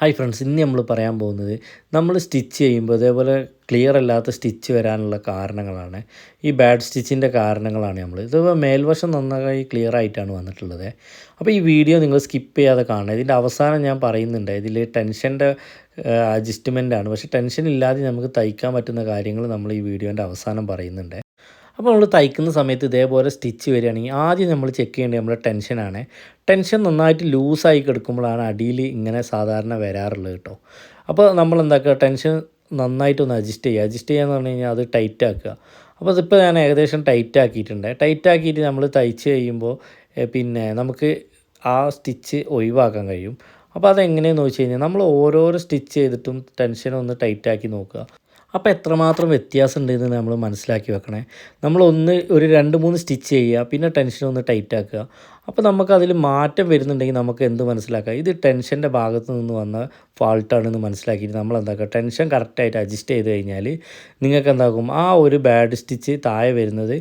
Hi friends ഇന്ന് നമ്മൾ പറയാൻ പോകുന്നത് നമ്മൾ സ്റ്റിച്ച് ചെയ്യുമ്പോൾ അതേപോലെ ക്ലിയർ അല്ലാത്ത സ്റ്റിച്ച് വരാനുള്ള കാരണങ്ങളാണ്. ഈ ബാഡ് സ്റ്റിച്ചിന്റെ കാരണങ്ങളാണ് നമ്മൾ ഇതിപ്പോൾ മേൽവശം നന്നായി ക്ലിയർ ആയിട്ടാണ് വന്നിട്ടുള്ളത്. അപ്പോൾ ഈ വീഡിയോ നിങ്ങൾ സ്കിപ്പ് ചെയ്യാതെ കാണണം. ഇതിന്റെ അവസാനം ഞാൻ പറയുന്നുണ്ട്. ഇതിൽ ടെൻഷന്റെ അഡ്ജസ്റ്റ്മെന്റ് ആണ്. പക്ഷേ ടെൻഷൻ ഇല്ലാതെ നമുക്ക് തയ്ക്കാൻ പറ്റുന്ന കാര്യങ്ങൾ നമ്മൾ ഈ വീഡിയോന്റെ അവസാനം പറയുന്നുണ്ട്. അപ്പോൾ നമ്മൾ തയ്ക്കുന്ന സമയത്ത് ഇതേപോലെ സ്റ്റിച്ച് വരികയാണെങ്കിൽ ആദ്യം നമ്മൾ ചെക്ക് ചെയ്യേണ്ടത് നമ്മുടെ ടെൻഷനാണ് ടെൻഷൻ നന്നായിട്ട് ലൂസായി കിടക്കുമ്പോഴാണ് അടിയിൽ ഇങ്ങനെ സാധാരണ വരാറുള്ളത് കേട്ടോ. അപ്പോൾ നമ്മൾ എന്താക്കുക? ടെൻഷൻ നന്നായിട്ടൊന്ന് അഡ്ജസ്റ്റ് ചെയ്യുക. അഡ്ജസ്റ്റ് ചെയ്യുക എന്ന് പറഞ്ഞു കഴിഞ്ഞാൽ അത് ടൈറ്റ് ആക്കുക. അപ്പോൾ അതിപ്പോൾ ഞാൻ ഏകദേശം ടൈറ്റ് ആക്കിയിട്ടുണ്ട്. ടൈറ്റ് ആക്കിയിട്ട് നമ്മൾ തയ്ച്ച് കഴിയുമ്പോൾ പിന്നെ നമുക്ക് ആ സ്റ്റിച്ച് ഒഴിവാക്കാൻ കഴിയും. അപ്പോൾ അതെങ്ങനെയെന്ന് വെച്ച് കഴിഞ്ഞാൽ നമ്മൾ ഓരോരോ സ്റ്റിച്ച് ചെയ്തിട്ടും ടെൻഷൻ ഒന്ന് ടൈറ്റ് ആക്കി നോക്കുക. അപ്പോൾ എത്രമാത്രം വ്യത്യാസം ഉണ്ടെന്ന് നമ്മൾ മനസ്സിലാക്കി വെക്കണേ. നമ്മളൊന്ന് ഒരു രണ്ട് മൂന്ന് സ്റ്റിച്ച് ചെയ്യുക പിന്നെ ടെൻഷൻ ഒന്ന് ടൈറ്റ് ആക്കുക. അപ്പോൾ നമുക്കതിൽ മാറ്റം വരുന്നുണ്ടെങ്കിൽ നമുക്ക് എന്ത് മനസ്സിലാക്കാം? ഇത് ടെൻഷന്റെ ഭാഗത്ത് നിന്ന് വന്ന ഫാൾട്ടാണെന്ന് മനസ്സിലാക്കിയിട്ട് നമ്മൾ എന്താക്കുക? ടെൻഷൻ കറക്റ്റായിട്ട് അഡ്ജസ്റ്റ് ചെയ്ത് കഴിഞ്ഞാൽ നിങ്ങൾക്ക് എന്താക്കും ആ ഒരു ബാഡ് സ്റ്റിച്ച് താഴെ വരുന്നത്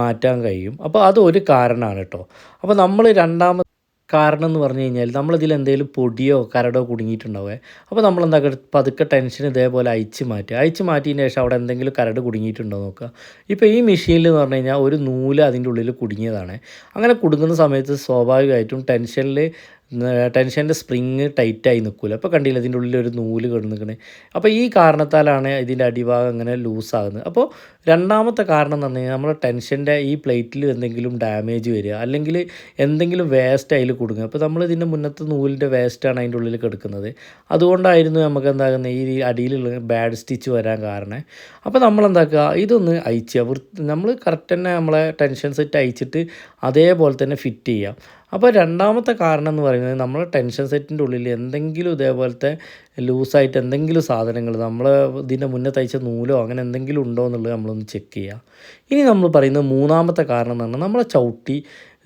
മാറ്റാൻ കഴിയും. അപ്പോൾ അത് ഒരു കാരണമാണ് കേട്ടോ. അപ്പോൾ നമ്മൾ രണ്ടാമത് കാരണം എന്ന് പറഞ്ഞു കഴിഞ്ഞാൽ നമ്മളിതിൽ എന്തെങ്കിലും പൊടിയോ കരടോ കുടുങ്ങിയിട്ടുണ്ടാവേ. അപ്പോൾ നമ്മൾ എന്താ പതുക്കെ ടെൻഷൻ ഇതേപോലെ അയച്ച് മാറ്റുക. അയച്ച് മാറ്റിയതിന് ശേഷം അവിടെ എന്തെങ്കിലും കരട് കുടുങ്ങിയിട്ടുണ്ടോ നോക്കുക. ഇപ്പോൾ ഈ മെഷീനിൽ എന്ന് പറഞ്ഞു കഴിഞ്ഞാൽ ഒരു നൂൽ അതിന്റെ ഉള്ളിൽ കുടുങ്ങിയതാണ്. അങ്ങനെ കുടുങ്ങുന്ന സമയത്ത് സ്വാഭാവികമായിട്ടും ടെൻഷനിൽ ടെൻഷന്റെ സ്പ്രിങ് ടൈറ്റായി നിൽക്കില്ല അപ്പോൾ കണ്ടില്ല ഇതിന്റെ ഉള്ളിൽ ഒരു നൂൽ കിടന്നിക്കണേ. അപ്പോൾ ഈ കാരണത്താലാണ് ഇതിന്റെ അടിഭാഗം അങ്ങനെ ലൂസാകുന്നത്. അപ്പോൾ രണ്ടാമത്തെ കാരണം എന്ന് പറഞ്ഞു കഴിഞ്ഞാൽ നമ്മുടെ ടെൻഷന്റെ ഈ പ്ലേറ്റിൽ എന്തെങ്കിലും ഡാമേജ് വരിക അല്ലെങ്കിൽ എന്തെങ്കിലും വേസ്റ്റ് അതിൽ കൊടുക്കുക. അപ്പോൾ നമ്മൾ ഇതിന്റെ മുന്നത്തെ നൂലിന്റെ വേസ്റ്റാണ് അതിന്റെ ഉള്ളിൽ കിടക്കുന്നത്. അതുകൊണ്ടായിരുന്നു നമുക്ക് എന്താകുന്നത്? ഈ അടിയിലുള്ള ബാഡ് സ്റ്റിച്ച് വരാൻ കാരണം. അപ്പോൾ നമ്മൾ എന്താക്കുക? ഇതൊന്ന് അയച്ചുക നമ്മൾ കറക്റ്റ് തന്നെ നമ്മളെ ടെൻഷൻ സെറ്റ് അയച്ചിട്ട് അതേപോലെ തന്നെ ഫിറ്റ് ചെയ്യാം. അപ്പോൾ രണ്ടാമത്തെ കാരണം എന്ന് പറയുന്നത് നമ്മൾ ടെൻഷൻ സെറ്റിന്റെ ഉള്ളിൽ എന്തെങ്കിലും ഇതേപോലത്തെ ലൂസായിട്ട് എന്തെങ്കിലും സാധനങ്ങൾ നമ്മൾ ഇതിന്റെ മുന്നേ തയ്ച്ച നൂലോ അങ്ങനെ എന്തെങ്കിലും ഉണ്ടോ എന്നുള്ളത് നമ്മളൊന്ന് ചെക്ക് ചെയ്യുക. ഇനി നമ്മൾ പറയുന്നത് മൂന്നാമത്തെ കാരണം എന്ന് പറഞ്ഞാൽ നമ്മളെ ചവിട്ടി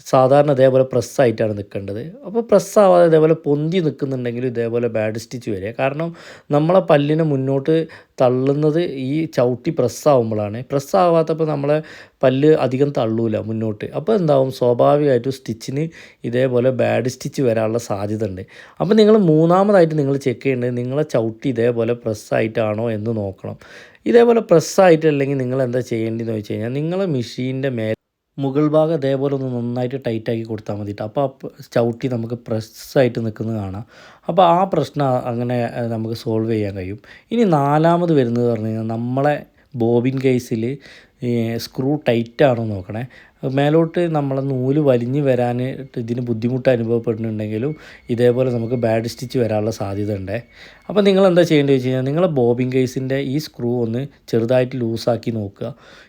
സാധാരണ ഇതേപോലെ പ്രസ്സായിട്ടാണ് നിൽക്കേണ്ടത്. അപ്പോൾ പ്രസ്സാവാതെ ഇതേപോലെ പൊന്തി നിൽക്കുന്നുണ്ടെങ്കിൽ ഇതേപോലെ ബാഡ് സ്റ്റിച്ച് വരിക. കാരണം നമ്മളെ പല്ലിനെ മുന്നോട്ട് തള്ളുന്നത് ഈ ചവിട്ടി പ്രസ്സാവുമ്പോഴാണ് പ്രസ്സാവാത്തപ്പോൾ നമ്മളെ പല്ല് അധികം തള്ളൂല മുന്നോട്ട്. അപ്പോൾ എന്താവും? സ്വാഭാവികമായിട്ടും സ്റ്റിച്ചിന് ഇതേപോലെ ബാഡ് സ്റ്റിച്ച് വരാനുള്ള സാധ്യത ഉണ്ട് അപ്പോൾ നിങ്ങൾ മൂന്നാമതായിട്ട് നിങ്ങൾ ചെക്ക് ചെയ്യേണ്ടത് നിങ്ങളെ ചവിട്ടി ഇതേപോലെ പ്രസ്സായിട്ടാണോ എന്ന് നോക്കണം. ഇതേപോലെ പ്രസ്സായിട്ടല്ലെങ്കിൽ നിങ്ങൾ എന്താ ചെയ്യേണ്ടതെന്ന് വെച്ച് കഴിഞ്ഞാൽ നിങ്ങളെ മെഷീന്റെ മേൽ മുകൾ ഭാഗം ഇതേപോലെ ഒന്ന് നന്നായിട്ട് ടൈറ്റാക്കി കൊടുത്താൽ മതിയിട്ട് അപ്പോൾ ചവിട്ടി നമുക്ക് പ്രസ്സായിട്ട് നിൽക്കുന്നത് കാണാം. അപ്പോൾ ആ പ്രശ്നം അങ്ങനെ നമുക്ക് സോൾവ് ചെയ്യാൻ കഴിയും. ഇനി നാലാമത് വരുന്നത് പറഞ്ഞു കഴിഞ്ഞാൽ നമ്മളെ ബോബിൻ കേസിൽ സ്ക്രൂ ടൈറ്റ് ആണോ നോക്കണേ. മേലോട്ട് നമ്മളെ നൂൽ വലിഞ്ഞ് വരാൻ ഇതിന് ബുദ്ധിമുട്ട് അനുഭവപ്പെടുന്നുണ്ടെങ്കിലും ഇതേപോലെ നമുക്ക് ബാഡ് സ്റ്റിച്ച് വരാനുള്ള സാധ്യത ഉണ്ട് അപ്പോൾ നിങ്ങൾ എന്താ ചെയ്യേണ്ടത് വെച്ച് കഴിഞ്ഞാൽ നിങ്ങളെ ബോബിൻ കേസിന്റെ ഈ സ്ക്രൂ ഒന്ന് ചെറുതായിട്ട് ലൂസാക്കി നോക്കുക.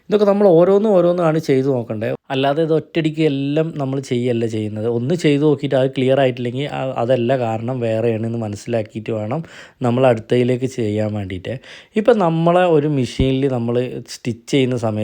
ഇതൊക്കെ നമ്മൾ ഓരോന്നും ഓരോന്നാണ് ചെയ്ത് നോക്കണ്ടേ. അല്ലാതെ ഇത് ഒറ്റടിക്ക് എല്ലാം നമ്മൾ ചെയ്യല്ല ചെയ്യുന്നത്. ഒന്ന് ചെയ്ത് നോക്കിയിട്ട് അത് ക്ലിയർ ആയിട്ടില്ലെങ്കിൽ അതല്ല കാരണം വേറെയാണെന്ന് മനസ്സിലാക്കിയിട്ട് വേണം നമ്മൾ അടുത്തയിലേക്ക് ചെയ്യാൻ വേണ്ടിയിട്ട്. ഇപ്പം നമ്മളെ ഒരു മെഷീനിൽ നമ്മൾ സ്റ്റിച്ച് ചെയ്യുന്ന സമയത്ത്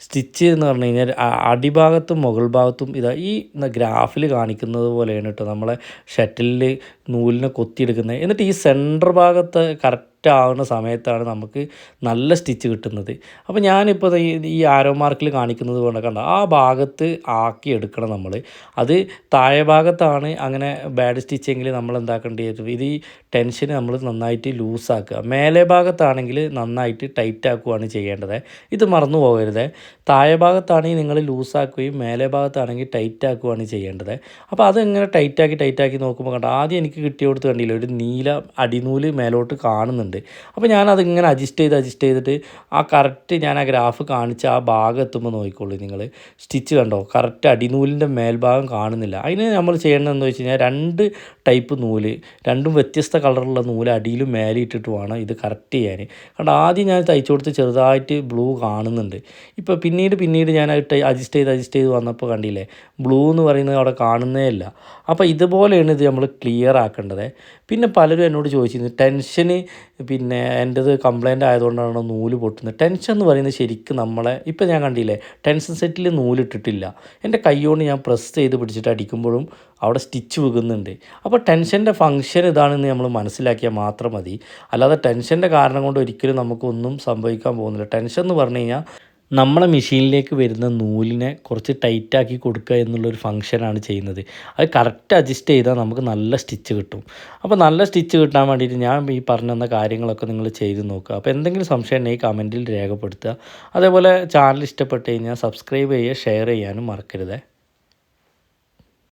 സ്റ്റിച്ച് എന്ന് പറഞ്ഞു കഴിഞ്ഞാൽ അടിഭാഗത്തും മുകൾ ഭാഗത്തും ഇതാ ഈ ഗ്രാഫിൽ കാണിക്കുന്നത് പോലെയാണ് കേട്ടോ നമ്മളെ ഷട്ടിലിൽ നൂലിനെ കൊത്തിയെടുക്കുന്നത്. എന്നിട്ട് ഈ സെന്റർ ഭാഗത്ത് കറക്റ്റ് ആവുന്ന സമയത്താണ് നമുക്ക് നല്ല സ്റ്റിച്ച് കിട്ടുന്നത്. അപ്പോൾ ഞാനിപ്പോൾ ഈ ആരോ മാർക്കിൽ കാണിക്കുന്നത് കൊണ്ട് കണ്ട ആ ഭാഗത്ത് ആക്കി എടുക്കണം നമ്മൾ അത് താഴെ ഭാഗത്താണ് അങ്ങനെ ബാഡ് സ്റ്റിച്ചെങ്കിൽ നമ്മൾ എന്താക്കേണ്ടി വരും? ഇത് ഈ ടെൻഷന് നമ്മൾ നന്നായിട്ട് ലൂസാക്കുക മേലെ ഭാഗത്താണെങ്കിൽ നന്നായിട്ട് ടൈറ്റ് ആക്കുകയാണ് ചെയ്യേണ്ടത്. ഇത് മറന്നു പോകരുത്. താഴെ ഭാഗത്താണെങ്കിൽ നിങ്ങൾ ലൂസാക്കുകയും മേലെ ഭാഗത്താണെങ്കിൽ ടൈറ്റ് ആക്കുകയാണ് ചെയ്യേണ്ടത്. അപ്പോൾ അതെങ്ങനെ ടൈറ്റാക്കി ടൈറ്റാക്കി നോക്കുമ്പോൾ കണ്ട ആദ്യം എനിക്ക് കിട്ടിയ കൊടുത്ത് കണ്ടില്ല ഒരു നീല അടിനൂൽ മേലോട്ട് കാണുന്നുണ്ട്. അപ്പോൾ ഞാനത് ഇങ്ങനെ അഡ്ജസ്റ്റ് ചെയ്ത് അഡ്ജസ്റ്റ് ചെയ്തിട്ട് ആ കറക്റ്റ് ഞാൻ ആ ഗ്രാഫ് കാണിച്ച ആ ഭാഗം എത്തുമ്പോൾ നോക്കിക്കോളൂ നിങ്ങൾ സ്റ്റിച്ച് കണ്ടോ? കറക്റ്റ് അടിനൂലിന്റെ മേൽഭാഗം കാണുന്നില്ല. അതിന് നമ്മൾ ചെയ്യേണ്ടത് എന്താ വെച്ച് കഴിഞ്ഞാൽ രണ്ട് ടൈപ്പ് നൂൽ രണ്ടും വ്യത്യസ്ത കളറുള്ള നൂൽ അടിയിലും മേലെ ഇട്ടിട്ട് വേണം ഇത് കറക്റ്റ് ചെയ്യാൻ കാരണം ആദ്യം ഞാൻ തയ്ച്ചു കൊടുത്ത് ചെറുതായിട്ട് ബ്ലൂ കാണുന്നുണ്ട്. ഇപ്പോൾ പിന്നീട് പിന്നീട് ഞാൻ അഡ്ജസ്റ്റ് ചെയ്ത് അഡ്ജസ്റ്റ് ചെയ്ത് വന്നപ്പോൾ കണ്ടില്ലേ ബ്ലൂ എന്ന് പറയുന്നത് അവിടെ കാണുന്നേ ഇല്ല. അപ്പോൾ ഇതുപോലെയാണ് ഇത് നമ്മൾ ക്ലിയർ ആക്കേണ്ടത്. പിന്നെ പലരും എന്നോട് ചോദിച്ചിരുന്നു ടെൻഷന് പിന്നെ എന്റെത് കംപ്ലൈന്റ് ആയതുകൊണ്ടാണ് നൂൽ പൊട്ടുന്നത്. ടെൻഷൻ എന്ന് പറയുന്നത് ശരിക്കും നമ്മളെ ഇപ്പം ഞാൻ കണ്ടില്ലേ ടെൻഷൻ സെറ്റിൽ നൂലിട്ടിട്ടില്ല എന്റെ കൈകൊണ്ട് ഞാൻ പ്രസ് ചെയ്ത് പിടിച്ചിട്ട് അടിക്കുമ്പോഴും അവിടെ സ്റ്റിച്ച് വീകുന്നുണ്ട്. അപ്പോൾ ടെൻഷന്റെ ഫങ്ഷൻ ഇതാണെന്ന് നമ്മൾ മനസ്സിലാക്കിയാൽ മാത്രം മതി. അല്ലാതെ ടെൻഷന്റെ കാരണം കൊണ്ട് ഒരിക്കലും നമുക്കൊന്നും സംഭവിക്കാൻ പോകുന്നില്ല. ടെൻഷൻ എന്ന് പറഞ്ഞു കഴിഞ്ഞാൽ നമ്മളെ മെഷീനിലേക്ക് വരുന്ന നൂലിനെ കുറച്ച് ടൈറ്റാക്കി കൊടുക്കുക എന്നുള്ളൊരു ഫങ്ഷനാണ് ചെയ്യുന്നത്. അത് കറക്റ്റ് അഡ്ജസ്റ്റ് ചെയ്താൽ നമുക്ക് നല്ല സ്റ്റിച്ച് കിട്ടും. അപ്പോൾ നല്ല സ്റ്റിച്ച് കിട്ടാൻ വേണ്ടിയിട്ട് ഞാൻ ഈ പറഞ്ഞു തന്ന കാര്യങ്ങളൊക്കെ നിങ്ങൾ ചെയ്ത് നോക്കുക. അപ്പോൾ എന്തെങ്കിലും സംശയം ഉണ്ടെങ്കിൽ കമന്റിൽ രേഖപ്പെടുത്തുക. അതേപോലെ ചാനൽ ഇഷ്ടപ്പെട്ട് കഴിഞ്ഞാൽ സബ്സ്ക്രൈബ് ചെയ്യുക ഷെയർ ചെയ്യാനും മറക്കരുതേ.